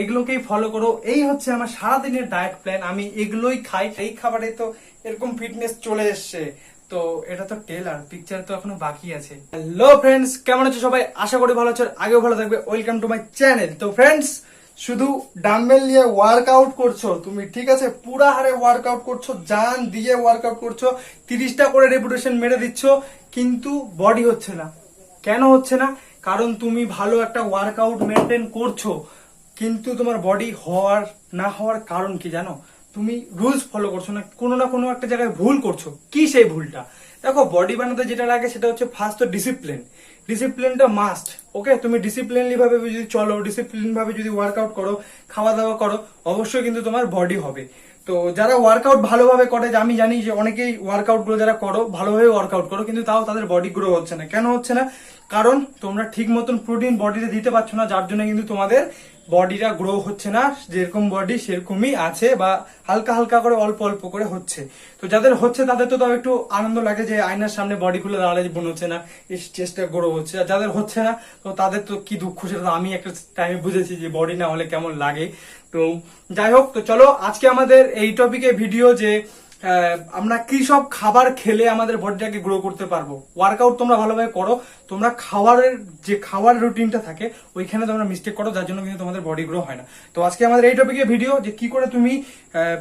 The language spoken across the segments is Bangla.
এগুলোকেই ফলো করো। এই হচ্ছে আমার সারাদিনের ডায়েট প্ল্যান আমি এগুলোই খাই, এই খাবারে তো এরকম ফিটনেস চলে এসছে। তো এটা তো টেলার পিকচার তো এখনও বাকি আছে। হ্যালো ফ্রেন্ডস কেমন আছো সবাই? আশা করি ভালো আছো আগেও ভালো থাকবে। ওয়েলকাম টু মাই চ্যানেল তো ফ্রেন্ডস শুধু ডাম্বেল নিয়ে ওয়ার্কআউট করছ, তুমি ঠিক আছে? পুরা হারে ওয়ার্কআউট করছ, জান দিয়ে ওয়ার্কআউট করছ, তিরিশটা করে রেপুটেশন মেরে দিচ্ছ, কিন্তু বডি হচ্ছে না। কেন হচ্ছে না? কারণ তুমি ভালো একটা ওয়ার্কআউট মেনটেন করছ। কিন্তু তোমার বডি হওয়ার, না হওয়ার কারণ কি জানো? তুমি রুলস ফলো করছ না, কোনো না কোনো একটা জায়গায় ভুল করছ। কি সেই ভুলটা? দেখো বডি বানাতে যেটা লাগে সেটা হচ্ছে ফার্স্ট তো ডিসিপ্লিন ডিসিপ্লিনটা মাস্ট ওকে তুমি ডিসিপ্লিনলি ভাবে যদি চলো ডিসিপ্লিন ভাবে যদি ওয়ার্কআউট করো খাওয়া দাওয়া করো, অবশ্যই কিন্তু তোমার বডি হবে। তো যারা ওয়ার্কআউট ভালোভাবে করে আমি জানি যে অনেকেই ওয়ার্কআউটগুলো যারা করো, ভালোভাবে ওয়ার্কআউট করো, কিন্তু তাও তাদের বডি গ্রো হচ্ছে না। কেন হচ্ছে না? কারণ তোমরা ঠিক মতন প্রোটিন বডিতে দিতে পারছ না, যার জন্য কিন্তু তোমাদের বডিটা গ্রো হচ্ছে না, যেরকম বডি সেরকমই আছে বা হালকা হালকা করে অল্প অল্প করে হচ্ছে। তো যাদের হচ্ছে তাদের তো তাও একটু আনন্দ লাগে যে আয়নার সামনে বডি খুলে দাঁড়ালে বোন হচ্ছে না চেষ্টা গ্রো হচ্ছে। আর যাদের হচ্ছে না, তো তাদের তো কি দুঃখ সেটা আমি একটা টাইমে বুঝেছি যে বডি না হলে কেমন লাগে। তো যাই হোক, তো চলো আজকে আমাদের এই টপিকে ভিডিও যে আমরা কি সব খাবার খেলে আমাদের বডিটাকে গ্রো করতে পারব? ওয়ার্কআউট তোমরা ভালোভাবে করো। তোমরা খাবারের যে খাবার রুটিনটা থাকে, ওইখানে তোমরা মিস্টেক করো, যার জন্য কিন্তু তোমাদের বডি গ্রো হয় না। তো আজকে আমাদের এই টপিকে ভিডিও যে কি করে তুমি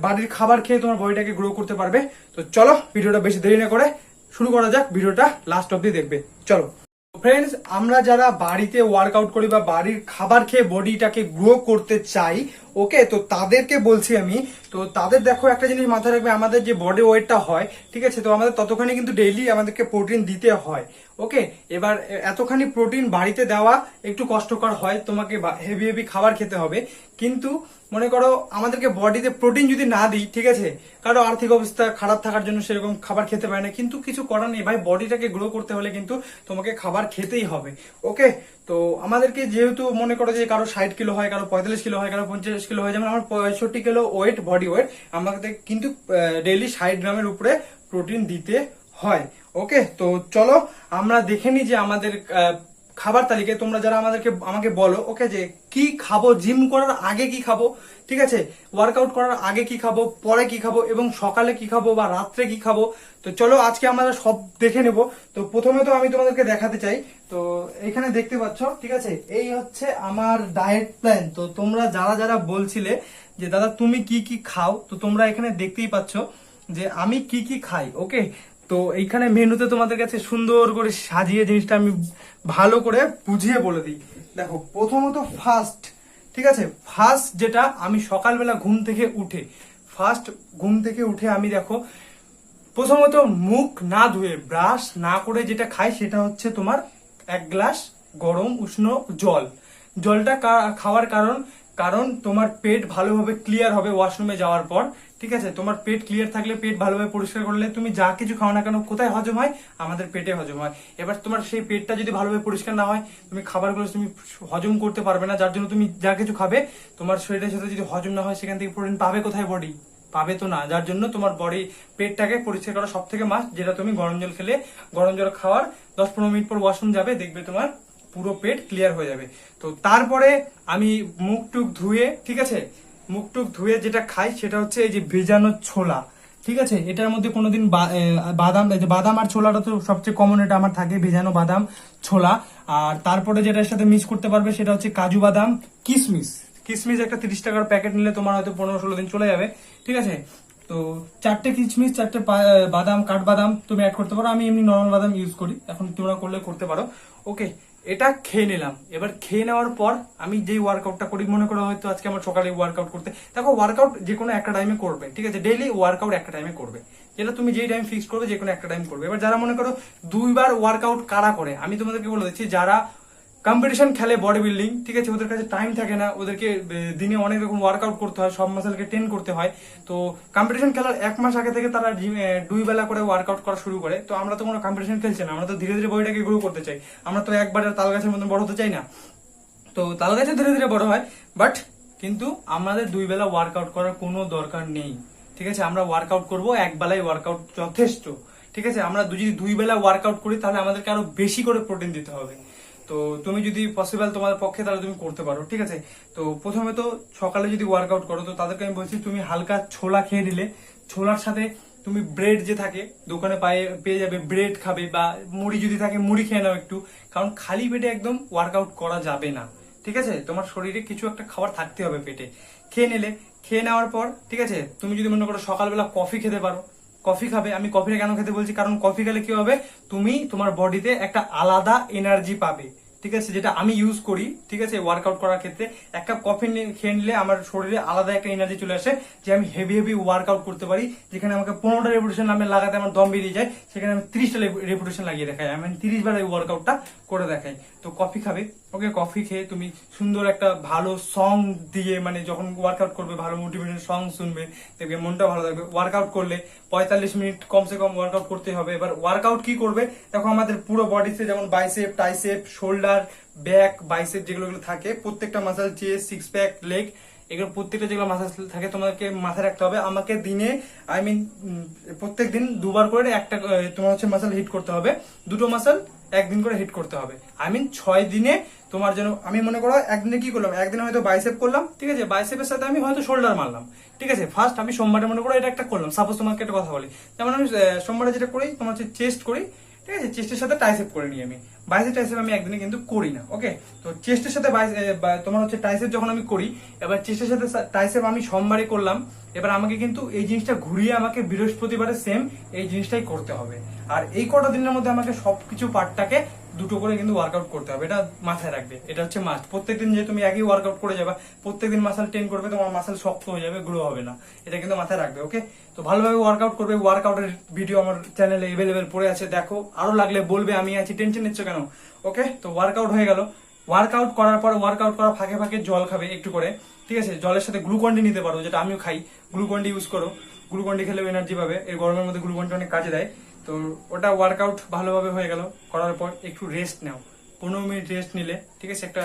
বাড়ির খাবার খেয়ে তোমার বডিটাকে গ্রো করতে পারবে। তো চলো ভিডিওটা বেশি দেরি না করে শুরু করা যাক ভিডিওটা লাস্ট অব্দি দেখবে। চলো। ফ্রেন্ডস আমরা যারা বাড়িতে ওয়ার্কআউট করি বা বাড়ির খাবার খেয়ে বডিটাকে গ্রো করতে চাই ওকে, তো তাদেরকে বলছি আমি, তো তাদের দেখো একটা জিনিস মাথায় রাখবে, আমাদের যে বডি ওয়েটটা হয়, ঠিক আছে, তো আমাদের ততখানি কিন্তু ডেইলি আমাদেরকে প্রোটিন দিতে হয়, ওকে? এবার এতখানি প্রোটিন বাড়িতে দেওয়া একটু কষ্টকর হয়, তোমাকে হেভি হেভি খাবার খেতে হবে, কিন্তু মনে করো আমাদেরকে বডিতে প্রোটিন যদি না দিই, ঠিক আছে, কারও আর্থিক অবস্থা খারাপ থাকার জন্য সেরকম খাবার খেতে পারে না, কিন্তু কিছু করার নেই, ভাই বডিটাকে গ্রো করতে হলে কিন্তু তোমাকে খাবার খেতেই হবে, ওকে? তো আমাদেরকে যেহেতু মনে করো যে কারও ষাট কিলো হয়, কারও পঁয়তাল্লিশ কিলো হয়, কারও পঞ্চাশ কিলো হয়, যেমন আমার পঁয়ষট্টি কিলো ওয়েট বডি ওয়েট আমাদের কিন্তু ডেইলি ষাট গ্রামের উপরে প্রোটিন দিতে হয়। ওকে তো চলো আমরা দেখে নিই যে আমাদের খাবার তালিকায় তোমরা যারা আমাদেরকে, আমাকে বলো ওকে যে কি খাব জিম করার আগে কি খাব, ঠিক আছে? ওয়ার্কআউট করার আগে কি খাব, পরে কি খাব, এবং সকালে কি খাব বা রাত্রে কি খাব? তো চলো, আজকে আমরা সব দেখে নেব। তো প্রথমে তো আমি তোমাদেরকে দেখাতে চাই। তো এখানে দেখতে পাচ্ছ, ঠিক আছে? এই হচ্ছে আমার ডায়েট প্ল্যান তো তোমরা যারা যারা বলছিলে যে, দাদা, তুমি কি কি খাও? তো তোমরা এখানে দেখতেই পাচ্ছ যে, আমি কি কি খাই ওকে তো এইখানে মেনুতে তোমাদের কাছে সুন্দর করে সাজিয়ে জিনিসটা আমি ভালো করে বুঝিয়ে বলে দিই। দেখো, প্রথমত ফার্স্ট ঠিক আছে? ফার্স্ট যেটা, আমি সকালবেলা ঘুম থেকে উঠে ফার্স্ট ঘুম থেকে উঠে আমি দেখো, প্রথমত মুখ না ধুয়ে ব্রাশ না করে যেটা খাই সেটা হচ্ছে তোমার এক গ্লাস গরম উষ্ণ জল। জলটা খাওয়ার কারণ কারণ তোমার পেট ভালোভাবে ক্লিয়ার হবে ওয়াশরুমে যাওয়ার পর। ঠিক আছে, তোমার পেট ক্লিয়ার থাকলে পেট ভালোভাবে পরিষ্কার করলে তুমি যা কিছু খাও না কেন, কোথায় হজম হয়? আমাদের পেটে হজম হয়। এবার তোমার সেই পেটটা যদি ভালোভাবে পরিষ্কার না হয়, তুমি খাবারগুলো তুমি হজম করতে পারবে না, যার জন্য তুমি যা কিছু খাবে, তোমার শরীরের সাথে যদি হজম না হয়, সেখান থেকে প্রোটিন পাবে কোথায় বডি পাবে তো না, যার জন্য তোমার বডি পেটটাকে পরিষ্কার করা সব থেকে মাস্ট যেটা তুমি গরম জল খেলে, গরম জল খাওয়ার দশ পনেরো মিনিট পর ওয়াশরুম যাবে, দেখবে তোমার পুরো পেট ক্লিয়ার হয়ে যাবে। তো তারপরে আমি মুখ টুক ধুয়ে, ঠিক আছে মুখ টুক ধুয়ে যেটা খাই সেটা হচ্ছে এই যে ভেজানো ছোলা, ঠিক আছে? এটার মধ্যে কোনোদিন বাদাম বাদাম আর ছোলাটা তো সবচেয়ে কমন এটা আমার থাকে ভেজানো বাদাম, ছোলা। আর তারপরে যেটার সাথে মিক্স করতে পারবে সেটা হচ্ছে কাজু বাদাম কিশমিশ কিশমিশ একটা তিরিশ টাকার প্যাকেট নিলে তোমার হয়তো পনেরো ষোলো দিন চলে যাবে, ঠিক আছে? তো চারটে কিশমিশ চারটে বাদাম, কাঠবাদাম তুমি অ্যাড করতে পারো। আমি এমনি নর্মাল বাদাম ইউজ করি। এখন তোমরা করলে করতে পারো। ওকে এটা খেয়ে নিলাম। এবার খেয়ে নেওয়ার পর আমি যে ওয়ার্কআউটটা করি, মনে করো হয়তো আজকে আমার সকালে ওয়ার্কআউট করতে, দেখো ওয়ার্কআউট যে কোনো একটা টাইমে করবে, ঠিক আছে? ডেইলি ওয়ার্কআউট একটা টাইমে করবে। যেটা তুমি যেই টাইম ফিক্স করবে, যে কোনো একটা টাইম করবে। এবার যারা মনে করো দুইবার ওয়ার্কআউট কারা করে, আমি তোমাদেরকে বলে দিচ্ছি, যারা কম্পিটিশন খেলে বডি বিল্ডিং ঠিক আছে? ওদের কাছে টাইম থাকে না, ওদেরকে দিনে অনেক রকম ওয়ার্কআউট করতে হয়, সব মাসেলকে ট্রেন করতে হয়। তো কম্পিটিশন খেলার এক মাস আগে থেকে তারা দুই বেলা করে ওয়ার্কআউট করা শুরু করে। তো আমরা তো কোনো কম্পিটিশন খেলছি না, আমরা তো ধীরে ধীরে বডিটাকে গ্রো করতে চাই। আমরা তো একবারে তাল গাছের মতন বড় হতে চাই না। তো তাল গাছে ধীরে ধীরে বড় হয় বাট কিন্তু আমাদের দুই বেলা ওয়ার্কআউট করার কোনো দরকার নেই, ঠিক আছে? আমরা ওয়ার্কআউট করব, এক বেলায় ওয়ার্কআউট যথেষ্ট, ঠিক আছে? আমরা যদি দুই বেলা ওয়ার্কআউট করি, তাহলে আমাদেরকে আরও বেশি করে প্রোটিন দিতে হবে। তো তুমি যদি পসিবল তোমার পক্ষে তাহলে তুমি করতে পারো, ঠিক আছে? তো প্রথমে তো সকালে যদি ওয়ার্কআউট করো, তো তাদেরকে আমি বলছি তুমি হালকা ছোলা খেয়ে নিলে। ছোলার সাথে তুমি ব্রেড যে থাকে, দোকানে পায়ে, পেয়ে যাবে ব্রেড খাবে বা মুড়ি যদি থাকে, মুড়ি খেয়ে নাও একটু। কারণ খালি পেটে একদম ওয়ার্কআউট করা যাবে না, ঠিক আছে? তোমার শরীরে কিছু একটা খাবার থাকতে হবে পেটে। খেয়ে নিলে, খেয়ে নেওয়ার পর, ঠিক আছে? তুমি যদি মনে করো সকালবেলা কফি খেতে পারো কফি খাবে, আমি কফিটা কেন খেতে বলছি? কারণ কফি খেলে কি হবে? তুমি তোমার বডিতে একটা আলাদা এনার্জি পাবে। ঠিক আছে, যেটা আমি ইউজ করি, ঠিক আছে ওয়ার্কআউট করার ক্ষেত্রে এক কাপ কফি খেয়ে নিলে আমার শরীরে আলাদা একটা এনার্জি চলে আসে যে আমি হেভি হেভি ওয়ার্কআউট করতে পারি, যেখানে আমাকে পনেরোটা রেপুটেশন আমি লাগাতে আমার দম বেরিয়ে যায়, সেখানে আমি তিরিশটা রেপুটেশন লাগিয়ে দেখাই। আমি তিরিশ বার ওই ওয়ার্কআউটটা করে দেখাই। তো কফি খাবে। ওকে কফি খেয়ে তুমি সুন্দর একটা ভালো সং দিয়ে মানে যখন ওয়ার্কআউট করবে, ভালো মোটিভেশন সং শুনবে, দেখবে মনটা ভালো থাকবে। ওয়ার্কআউট করলে পঁয়তাল্লিশ মিনিট কমসে কম ওয়ার্কআউট করতে হবে। এবার ওয়ার্কআউট কি করবে? দেখো আমাদের পুরো বডিতে যেমন bicep tricep shoulder back, bicep যেগুলো থাকে, প্রত্যেকটা মাসাল চেস্ট সিক্স প্যাক লেগ এগুলো প্রত্যেকটা যেগুলো মাসাল থাকে তোমাকে মাথায় রাখতে হবে। আমাকে দিনে আই মিন প্রত্যেক দিন দুবার করে একটা তোমার হচ্ছে মাসাল হিট করতে হবে। দুটো মাসাল একদিন করে হিট করতে হবে। আই মিন ছয় দিনে তোমার যেন, আমি মনে করো একদিনে কি করলাম? একদিনে হয়তো বাইসেপ করলাম, ঠিক আছে? বাইসেপের সাথে আমি হয়তো শোল্ডার মারলাম, ঠিক আছে? ফার্স্ট আমি সোমবারে মনে করো এটা একটা করলাম। সাপোজ তোমাকে একটা কথা বলি। যেমন আমি সোমবারে যেটা করি, তোমার হচ্ছে চেস্ট করি ঠিক আছে? চেস্টের সাথে টাইসেপ করে নিই আমি। বাইসেপ টাইসেপ আমি একদিনে কিন্তু করি না ওকে তো চেস্টের সাথে তোমার হচ্ছে টাইসেপ যখন আমি করি, এবার চেস্টের সাথে টাইসেপ আমি সোমবারে করলাম। এবার আমাকে কিন্তু এই জিনিসটা ঘুরিয়ে আমাকে বৃহস্পতিবারে সেম এই জিনিসটাই করতে হবে। আর এই কটা দিনের মধ্যে আমাকে সবকিছু পার্টটাকে দুটো করে কিন্তু ওয়ার্কআউট করতে হবে। এটা মাথায় রাখবে। এটা হচ্ছে মাস্ট প্রত্যেকদিন যে তুমি একই ওয়ার্কআউট করে যাবে, প্রত্যেকদিন মাসাল টেন করবে, তোমার মাসাল শক্ত হয়ে যাবে গ্রো হবে না। এটা কিন্তু মাথায় রাখবে ওকে তো ভালোভাবে ওয়ার্কআউট করবে। ওয়ার্কআউটের ভিডিও আমার চ্যানেলে এভেলেবেল পড়ে আছে। দেখো, আরও লাগলে বলবে, আমি আছি। টেনশন নিচ্ছ কেন? ওকে তো ওয়ার্কআউট হয়ে গেল। ওয়ার্কআউট করার পর ওয়ার্কআউট করার ফাঁকে ফাঁকে জল খাবে একটু করে, ঠিক আছে? জলের সাথে গ্লুকন্ডি নিতে পারো, যেটা আমিও খাই। গ্লুকন্ডি ইউজ করো। গ্লুকন্ডি খেলেও এনার্জি পাবে। এই গরমের মধ্যে গ্লুকন্ডি অনেক কাজে দেয়। তো ওটা ওয়ার্কআউট ভালোভাবে হয়ে গেল, করার পর একটু রেস্ট নাও। পনেরো মিনিট রেস্ট নিলে, ঠিক আছে, একটা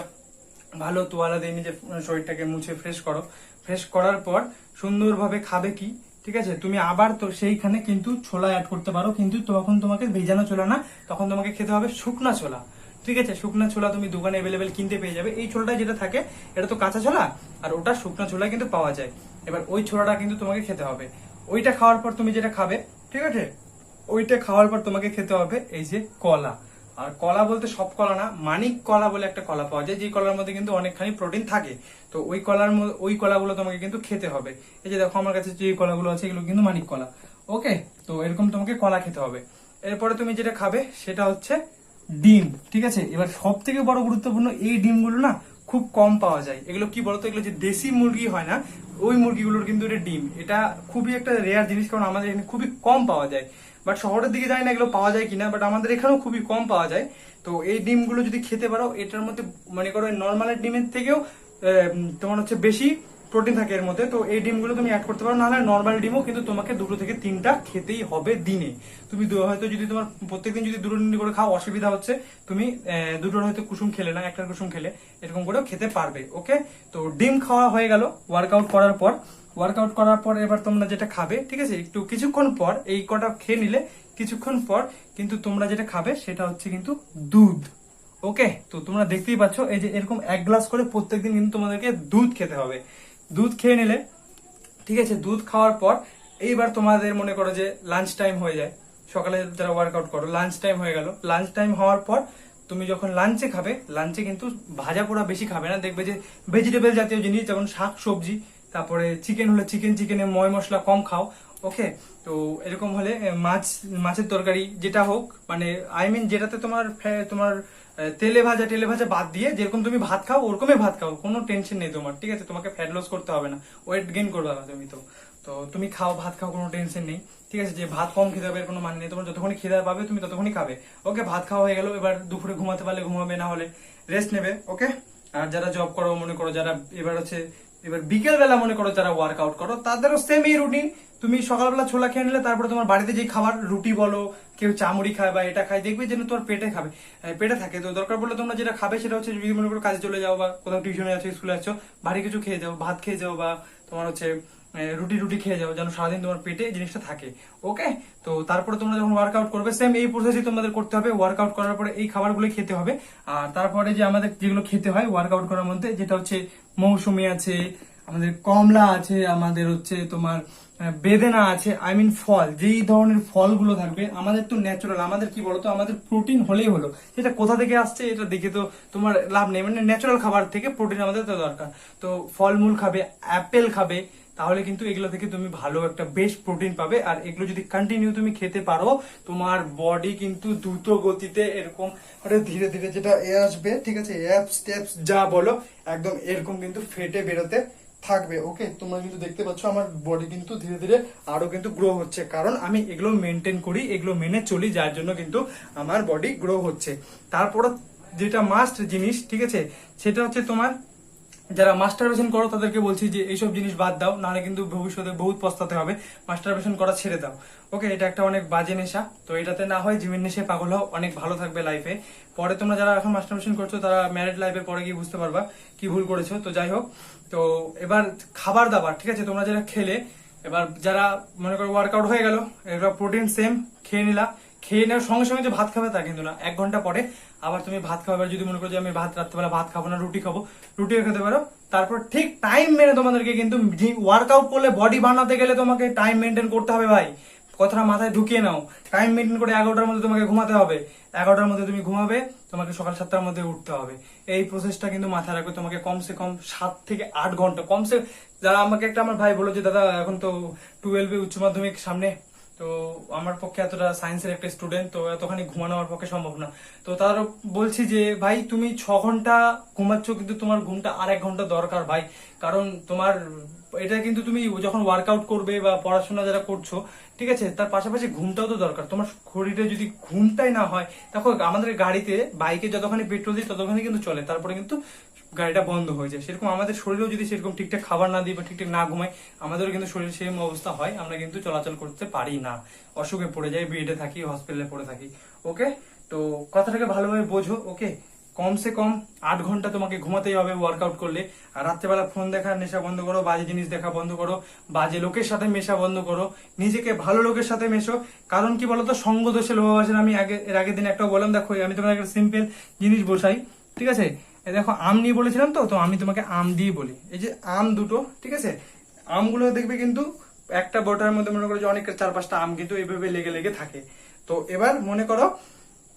ভালো তোয়ালা দিয়ে নিজের শরীরটাকে মুছে ফ্রেশ করো। ফ্রেশ করার পর সুন্দরভাবে খাবে কি, ঠিক আছে, তুমি আবার তো সেইখানে কিন্তু ছোলা অ্যাড করতে পারো, কিন্তু তখন তোমাকে ভেজানো ছোলা না, তখন তোমাকে খেতে হবে শুকনা ছোলা। ঠিক আছে, শুকনা ছোলা তুমি দোকানে অ্যাভেলেবেল কিনতে পেয়ে যাবে। এই ছোলাটা যেটা থাকে, এটা তো কাঁচা ছোলা, আর ওটা শুকনা ছোলা কিন্তু পাওয়া যায়। এবার ওই ছোলাটা কিন্তু তোমাকে খেতে হবে। ওইটা খাওয়ার পর তুমি যেটা খাবে, ঠিক আছে ওইটা খাওয়ার পর তোমাকে খেতে হবে এই যে কলা। আর কলা বলতে সব কলা না, মানিক কলা বলে একটা কলা পাওয়া যায় যে কলার মধ্যে কিন্তু অনেকখানি প্রোটিন থাকে। তো ওই কলার ওই কলাগুলো তোমাকে কিন্তু খেতে হবে। এই যে দেখো আমার কাছে যে কলাগুলো আছে, এগুলো কিন্তু মানিক কলা। ওকে? তো এরকম তোমাকে কলা খেতে হবে। এরপরে তুমি যেটা খাবে, সেটা হচ্ছে ডিম, ঠিক আছে? এবার সব থেকে বড় গুরুত্বপূর্ণ এই ডিমগুলো না খুব কম পাওয়া যায়। এগুলো কি বলতো? এগুলো যে দেশি মুরগি হয় না ওই মুরগিগুলোর কিন্তু এটা ডিম। এটা খুবই একটা রেয়ার জিনিস, কারণ আমাদের এখানে খুবই কম পাওয়া যায়। বাট শহরের দিকে যায় না, এগুলো পাওয়া যায় কিনা বাট আমাদের এখানেও খুবই কম পাওয়া যায়। তো এই ডিমগুলো যদি খেতে পারো, এটার মধ্যে মনে করো নর্মালের ডিমের থেকেও তোমার হচ্ছে বেশি প্রোটিন থাকে এর মধ্যে, তো এই ডিমগুলো তুমি অ্যাড করতে পারো। নাহলে নর্মাল ডিমও কিন্তু তোমাকে দুটো থেকে তিনটা খেতেই হবে দিনে। তুমি হয়তো যদি তোমার প্রত্যেকদিন যদি দুটো তিনটে করে খাও, অসুবিধা হচ্ছে, তুমি দুটোর হয়তো কুসুম খেলে না, একটার কুসুম খেলে, এরকম করেও খেতে পারবে, ওকে? তো ডিম খাওয়া হয়ে গেল ওয়ার্কআউট করার পর। ওয়ার্কআউট করার পর এবার তোমরা যেটা খাবে, ঠিক আছে? একটু কিছুক্ষণ পর, এই কটা খেয়ে নিলে কিছুক্ষণ পর কিন্তু তোমরা যেটা খাবে, সেটা হচ্ছে কিন্তু দুধ, ওকে? তো তোমরা দেখতেই পাচ্ছ, এই যে এরকম এক গ্লাস করে প্রত্যেকদিন কিন্তু তোমাদেরকে দুধ খেতে হবে। দুধ খেয়ে নিলে, ঠিক আছে, দুধ খাওয়ার পর এইবার তোমাদের মনে করো যে লাঞ্চ টাইম হয়ে যায়। সকালে যারা ওয়ার্কআউট করো লাঞ্চ টাইম হয়ে গেল। লাঞ্চ টাইম হওয়ার পর তুমি যখন লাঞ্চে খাবে লাঞ্চে কিন্তু ভাজা পোড়া বেশি খাবে না। দেখবে যে ভেজিটেবল জাতীয় জিনিস যেমন শাক, সবজি, তারপরে চিকেন হলে চিকেন চিকেনে ময় মশলা কম খাও ওকে তো এরকম হলে মাছ, মাছের তরকারি যেটা হোক মানে আই মিন যেটাতে তোমার তোমার তেলে ভাজা টেলে ভাজা বাদ দিয়ে যেরকম তুমি ভাত খাও, ওরকমই ভাত খাও, কোনো টেনশন নেই তোমার, ঠিক আছে? তোমাকে ফ্যাট লস করতে হবে না। ওয়েট গেইন করবে না তুমি তো। তো তুমি খাও, ভাত খাও, কোনো টেনশন নেই, ঠিক আছে? যে ভাত কম খেতে হবে কোনো মানে নেই। তোমার যতক্ষণ খিদে পাবে, তুমি ততক্ষণই খাবে। ওকে ভাত খাওয়া হয়ে গেল, এবার দুপুরে ঘুমাতে পারলে ঘুমাবে, না হলে রেস্ট নেবে ওকে আর যারা জব করো, মনে করো, যারা এবার হচ্ছে এবার বিকেল বেলা মনে করো যারা ওয়ার্কআউট করো, তাদেরও সেম এই রুটিন তুমি সকালবেলা ছোলা খেয়ে নিলে, তারপরে তোমার বাড়িতে যে খাবার, রুটি বলো, কেউ চামড়ি খায় বা এটা খায়, দেখবে যেন তোমার পেটে খাবে পেটে থাকে। তো দরকার পড়লে তোমরা যেটা খাবে সেটা হচ্ছে যদি মনে করো কাজে চলে যাও বা কোথাও টিউশনে আছো স্কুলে আছো ভারী কিছু খেয়ে যাও, ভাত খেয়ে যাও বা তোমার হচ্ছে রুটি রুটি খেয়ে যাও, যেন সারাদিন তোমার পেটে জিনিসটা থাকে। ওকে তো তারপরে তোমরা যখন ওয়ার্কআউট করবে সেম এই প্রসেসই তোমাদের করতে হবে। ওয়ার্কআউট করার পরে এই খাবারগুলো খেতে হবে। আর তারপরে যে আমাদের যেগুলো খেতে হয় ওয়ার্কআউট করার মধ্যে যেটা হচ্ছে মৌসুমি আছে, আমাদের কমলা আছে, আমাদের হচ্ছে তোমার বেদেনা আছে আই মিন ফল, যেই ধরনের ফলগুলো থাকবে, আমাদের তো ন্যাচারাল আমাদের কি বলতো, আমাদের প্রোটিন হলেই হলো। সেটা কোথা থেকে আসছে, এটা দেখে তো তোমার লাভ নেই। মানে ন্যাচারাল খাবার থেকে প্রোটিন আমাদের তো দরকার। তো ফলমূল খাবে অ্যাপেল খাবে তাহলে কিন্তু এগুলো থেকে তুমি ভালো একটা বেস্ট প্রোটিন পাবে। আর এগুলো যদি কন্টিনিউ তুমি খেতে পারো, তোমার বডি কিন্তু দ্রুত গতিতে এরকম মানে ধীরে ধীরে যেটা এ আসবে, ঠিক আছে অ্যাপস ট্যাপস যা বলো, একদম এরকম কিন্তু ফেটে বেরোতে থাকবে। ওকে তোমরা কিন্তু দেখতে পাচ্ছ আমার বডি কিন্তু ধীরে ধীরে আরও কিন্তু গ্রো হচ্ছে। কারণ আমি এগুলো মেনটেন করি, এগুলো মেনে চলি, যার জন্য কিন্তু আমার বডি গ্রো হচ্ছে। তারপর যেটা মাস্ট জিনিস, ঠিক আছে, সেটা হচ্ছে তোমার যারা মাস্টারবেশন করো, তাদেরকে বলছি যে এইসব জিনিস বাদ দাও, নাহলে কিন্তু ভবিষ্যতে বহুত পস্তাতে হবে। মাস্টারবেশন করা ছেড়ে দাও। ওকে এটা একটা অনেক বাজে নেশা। তো এটাতে না হয় জিমের নেশায় পাগল হও, অনেক ভালো থাকবে লাইফে পরে তোমরা যারা এখন মাস্টারবেশন করছ, তারা ম্যারিড লাইফে পরে গিয়ে বুঝতে পারবা কি ভুল করেছ। তো যাই হোক, তো এবার খাবার দাবার, ঠিক আছে? তোমরা যারা খেলে, এবার যারা মনে করো ওয়ার্কআউট হয়ে গেল, এবার প্রোটিন সেম খেয়ে নিলা। খেয়ে নেওয়ার সঙ্গে সঙ্গে যে ভাত খাবে তা কিন্তু না। এক ঘণ্টা পরে আবার তুমি ভাত খাবে এবার যদি মনে করো যে আমি ভাত রাত্রেবেলা ভাত খাব না, রুটি খাব, রুটিও খেতে পারো। তারপর ঠিক টাইম মেনে তোমাদেরকে কিন্তু ওয়ার্কআউট করলে বডি বানাতে গেলে তোমাকে টাইম মেনটেন করতে হবে ভাই। কথাটা মাথায় ঢুকিয়ে নাও। টাইম মেনটেন করে এগারোটার মধ্যে তোমাকে ঘুমাতে হবে। এগারোটার মধ্যে তুমি ঘুমাবে, তোমাকে সকাল সাতটার মধ্যে উঠতে হবে। এই প্রসেসটা কিন্তু মাথায় রাখবে তোমাকে কমসে কম সাত থেকে আট ঘণ্টা। কমসে যারা আমাকে একটা আমার ভাই বলো যে, দাদা, এখন তো টুয়েলভে উচ্চ মাধ্যমিক, সামনে তো আমার পক্ষে এতটা সায়েন্সের একটা স্টুডেন্ট তো এতখানি ঘুমানো আমার পক্ষে সম্ভব না। তো তার বলছি যে, ভাই, তুমি ছ ঘণ্টা ঘুমাচ্ছ, কিন্তু তোমার ঘুমটা আর এক ঘণ্টা দরকার ভাই। কারণ তোমার, এটা কিন্তু তুমি যখন ওয়ার্কআউট করবে বা পড়াশোনা যারা করছ, ঠিক আছে, তার পাশাপাশি ঘুমটাও তো দরকার। তোমার শরীরে যদি ঘুমটাই না হয়, দেখো আমাদের গাড়িতে, বাইকে যতখানি পেট্রোল দিই, ততখানি কিন্তু চলে। তারপরে কিন্তু গাড়িটা বন্ধ হয়ে যায়। সেরকম আমাদের শরীরেও যদি সেরকম ঠিকঠাক খাবার না দিই বা ঠিকঠাক না ঘুমাই, আমাদেরও কিন্তু শরীর সেম অবস্থা হয়, আমরা কিন্তু চলাচল করতে পারি না। অসুখে পড়ে যাই বেডে থাকি হসপিটালে পড়ে থাকি। ওকে? তো কথাটাকে ভালোভাবে বোঝো, ওকে? কমসে কম আট ঘণ্টা তোমাকে ঘুমাতেই হবে ওয়ার্কআউট করলে। আর রাত্রেবেলা ফোন দেখা, নেশা বন্ধ করো, বাজে জিনিস দেখা বন্ধ করো, বাজে লোকের সাথে মেশা বন্ধ করো। নিজেকে ভালো লোকের সাথে মেশো। কারণ কি বলতো? সঙ্গ দোষে লোভাবাসেন আমি আগে, এর আগের দিন একটা বললাম, দেখো, আমি তোমাকে একটা সিম্পল জিনিস বসাই ঠিক আছে? এই দেখো, আম নিয়ে বলেছিলাম তো তো আমি তোমাকে আম দিয়ে বলি। এই যে আম দুটো, ঠিক আছে? আমগুলো দেখবে কিন্তু একটা বটার মধ্যে মনে করো যে অনেক চার পাঁচটা আম কিন্তু এইভাবে লেগে লেগে থাকে। তো এবার মনে করো,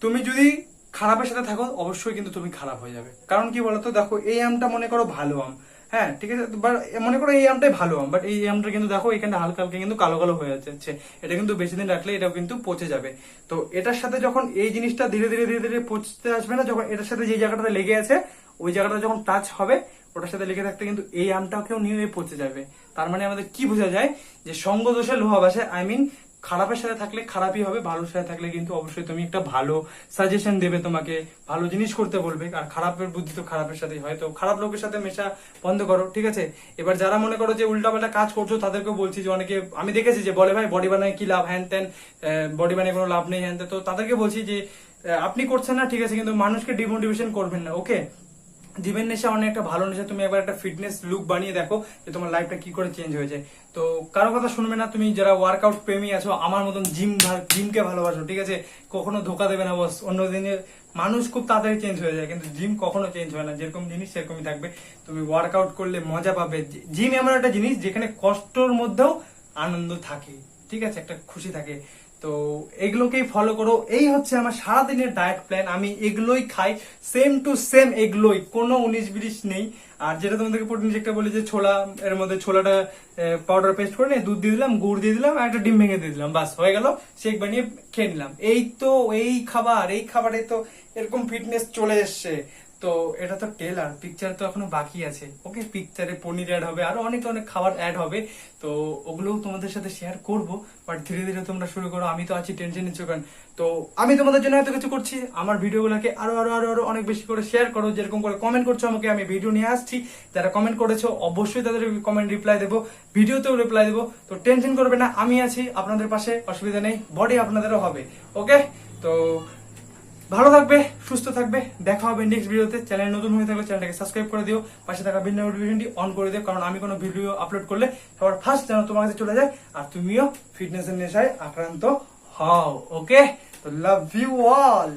তুমি যদি খারাপের সাথে থাকো, অবশ্যই কিন্তু তুমি খারাপ হয়ে যাবে। কারণ কি বলতো? দেখো, এই আমটা মনে করো ভালো আম। হ্যাঁ ঠিক আছে বাট মনে করো এই আমটাই ভালো আম বাট এই আমটা কিন্তু দেখো এখানে হালকা হালকা কিন্তু কালো কালো হয়ে যাচ্ছে এটা কিন্তু বেশি দিন রাখলে এটাও কিন্তু পচে যাবে। তো এটার সাথে যখন এই জিনিসটা ধীরে ধীরে ধীরে ধীরে পচতে আসবে না, যখন এটার সাথে যে জায়গাটা লেগে আছে, ওই জায়গাটা যখন টাচ হবে, ওটার সাথে লেগে থাকতে কিন্তু এই আমটাকেও নিয়ে পচে যাবে। তার মানে আমাদের কি বোঝা যায়? যে সঙ্গ দোষে লোহা বাসে আই মিন খারাপের সাথে থাকলে খারাপই হবে, ভালোর সাথে থাকলে কিন্তু অবশ্যই তুমি একটা ভালো সাজেশন দেবে তোমাকে, ভালো জিনিস করতে বলবে। আর খারাপের বুদ্ধি তো খারাপের সাথেই হয়। তো খারাপ লোকের সাথে মেশা বন্ধ করো, ঠিক আছে? এবার যারা মনে করো যে উল্টাপাল্টা কাজ করছ, তাদেরকেও বলছি যে অনেকে, আমি দেখেছি যে বলে, ভাই বডি বানায় কি লাভ? হ্যান ত্যান বডি বানায় কোনো লাভ নেই, হ্যান তো তাদেরকে বলছি যে আপনি করছেন না, ঠিক আছে, কিন্তু মানুষকে ডিমোটিভেশন করবেন না ওকে জীবের নেশা অনেক একটা ভালো নেশা। তুমি একবার একটা ফিটনেস লুক বানিয়ে দেখো যে তোমার লাইফটা কি করে চেঞ্জ হয়ে যায় তো কারও কথা শুনবে না, তুমি যারা ওয়ার্কআউট প্রেমী আছো, আমার মতন জিম জিমকে ভালোবাসো, ঠিক আছে? কখনো ধোকা দেবে না বস অন্য দিনে মানুষ খুব তাড়াতাড়ি চেঞ্জ হয়ে যায়, কিন্তু জিম কখনো চেঞ্জ হয় না। যেরকম জিনিস, সেরকমই থাকবে। তুমি ওয়ার্কআউট করলে মজা পাবে। জিম এমন একটা জিনিস যেখানে কষ্টর মধ্যেও আনন্দ থাকে, ঠিক আছে? একটা খুশি থাকে। তো এগুলোকেই ফলো করো। এই হচ্ছে আমার সারাদিনের ডায়েট প্ল্যান আমি এগুলোই খাই। সেম টু সেম এগুলোই। কোনো উনিশ বিরিশ নেই। আর যেটা তোমাদেরকে প্রোটিন একটা বলি, যে ছোলা, এর মধ্যে ছোলাটা পাউডার পেস্ট করে নিয়ে দুধ দিয়ে দিলাম, গুড় দিয়ে দিলাম, আর একটা ডিম ভেঙে দিয়ে দিলাম। বাস, হয়ে গেল। শেক বানিয়ে খেয়ে নিলাম। এই তো, এই খাবার, এই খাবারে তো এরকম ফিটনেস চলে এসছে। তো এটা তো টেলার পিকচার তো এখনও বাকি আছে। ওকে পিকচারে পনির অ্যাড হবে, আরও অনেক অনেক খাবার অ্যাড হবে। তো ওগুলোও তোমাদের সাথে শেয়ার করব বাট ধীরে ধীরে তোমরা শুরু করো। আমি তো আছি টেনশন নিচ্ছ কেন তো আমি তোমাদের জন্য এত কিছু করছি। আমার ভিডিওগুলোকে আরও আরও আরও আরও অনেক বেশি করে শেয়ার করো। যেরকম করে কমেন্ট করছ আমাকে, আমি ভিডিও নিয়ে আসছি। যারা কমেন্ট করেছ, অবশ্যই তাদের কমেন্ট রিপ্লাই দেবো। ভিডিওতেও রিপ্লাই দেবো। তো টেনশন করবে না, আমি আছি, আপনাদের পাশে, অসুবিধা নেই। বডি আপনাদেরও হবে। ওকে তো ভালো থাকবে, সুস্থ থাকবে। দেখা হবে নেক্সট ভিডিওতে চ্যানেল নতুন হয়ে থাকলে চ্যানেলটাকে সাবস্ক্রাইব করে দিও। পাশে থাকা বিল নোটিফিকেশনটি অন করে দিও, কারণ আমি কোনো ভিডিও আপলোড করলে সবার ফার্স্ট যেন তোমার কাছে চলে যায় আর তুমিও ফিটনেস এর নেশায় আক্রান্ত হও ওকে তো লাভ ইউ অল